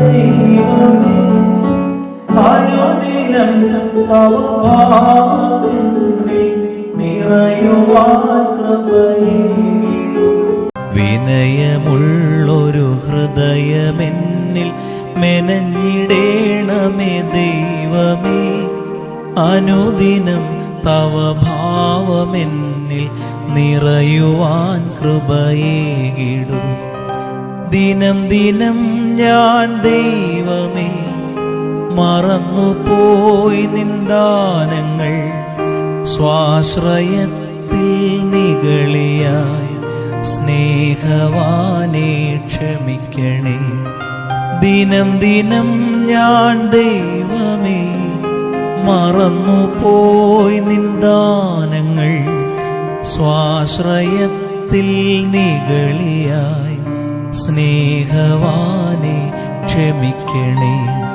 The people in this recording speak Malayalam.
ദൈവമേ അനുദിനം നിറയുവാൻ വിനയമുള്ളൊരു ഹൃദയമെന്നിൽ മെനഞ്ഞിടേണമേ ദൈവമേ അനുദിനം തവ ഭാവമെന്നിൽ നിറയുവാൻ കൃപയേകിടും ദിനം ദിനം ഞാൻ ദൈവമേ മറന്നുപോയി നിന്ദാനങ്ങൾ സ്വാശ്രയത്തിൽ നികളിയായി സ്നേഹവാനെ ക്ഷമിക്കണേ. ദിനം ദിനം ഞാൻ ദൈവമേ മറന്നുപോയി നിന്ദാനങ്ങൾ സ്വാശ്രയത്തിൽ നികളിയായി സ്നേഹവാനെ ക്ഷമിക്കണേ.